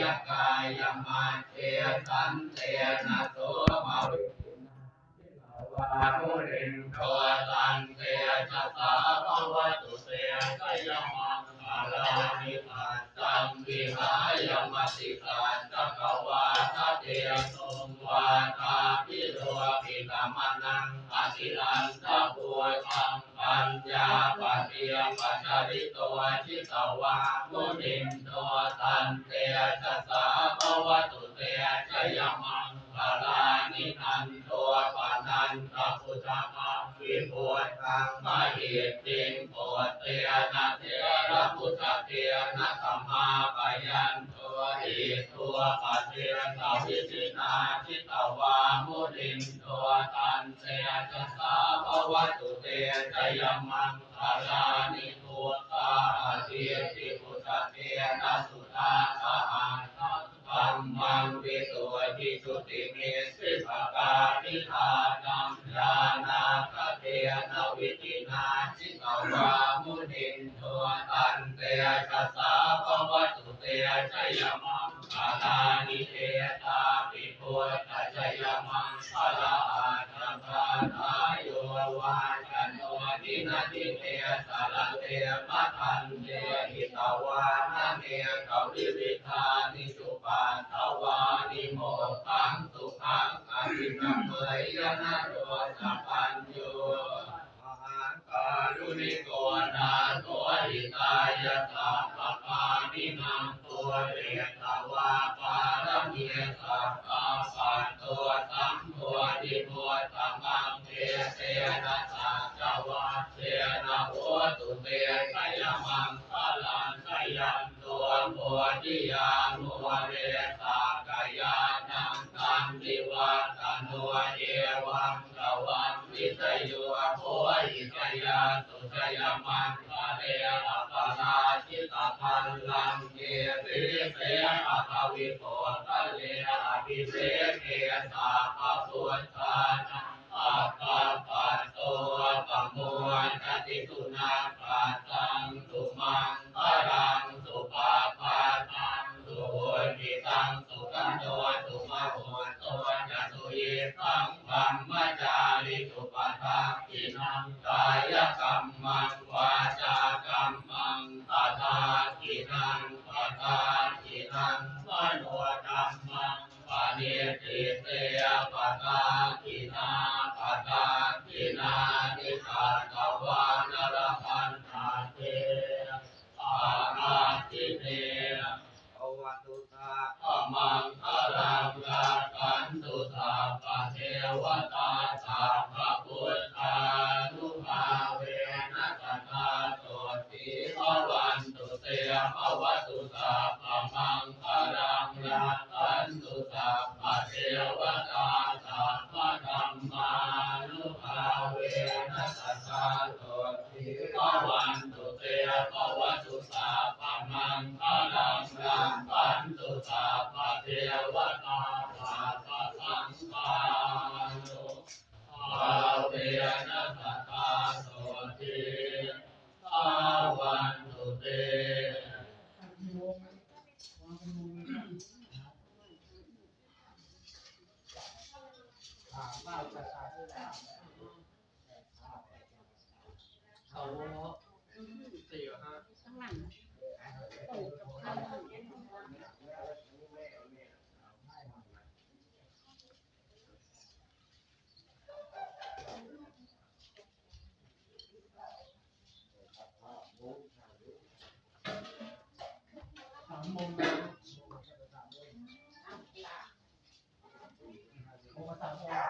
ยกายมาเทสันเตนะโสมาวิวามุรินโทตันเตชะสาภวตุเตชะยมังคาลานิปัสสัมวิหายมติกาจักวาทะเทสมวาทาพิโรปิกามนัง อธิลันตะปัวทังปัญญาปเตียปัจริโตชิตวามุนินโทตันเตชะสาภวตุเตชยมังคาลานิทันโตปานันตะพุทธมังวิปุตตังมหิตติงโปเตนะเทระพุทธเทนะสัมมาปยันโติตัวปัจเจกวิสินาทิตวามุนินโตตันเตชะสาภวตุเตชะยมังคาลานิทุตาเทียติพุทธเทนะสุตาสหังธัมมังวิสุทธิสุติเมสิภกานิทานังญาณาคเทนะวิตินาจิตวามุนินโทตันเตชะสาภวตุเตชะยมังานิเทตาปิพุทธชยมังคลาอาทัพพาทายโยวาจันโนทินาทิเตสารเตมะทันเตหิตวานาเมกวิวิธานิสุปาทวานิโมตังสุขังอภิกรรมยนะโรสัพพัญโยการุณิโกนาโตหิตายะสัพพปานิมังตัวเรต นะสัจวะเทนะโหตุเตชะยมังคลังชยันตัวโพธิยานุวเรสากายานังตันติวัตโนเอวังกวันวิทยุโพหิตยาสุชยมังคะเรอัปปนาชิตาพันลังเกติเสอัตวิโภทะเลอภิเสเกสาภพุทธานังปัป สุนาปัตตังสุมังพรังสุปาปาตังสุโหติตังสุกันโตสุมาโหโตจะสุเยตังบัมมจาริสุปทากินังกายกรรมังวาจากรรมังตถากินังปทากินังมโนกรรมังปานิติเตยปทากินา วตาตาพระพุทธานุภาเวนะตาโตติภวันตุเตภวตุตาปะมังคารังปันตุตาปะเทวตาตาพระธรรมา เขาสี่หรือห้าข้างหลังโอ้กับข้าวสามโมงโมงสามโมง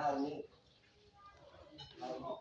ข้างนี้เราออก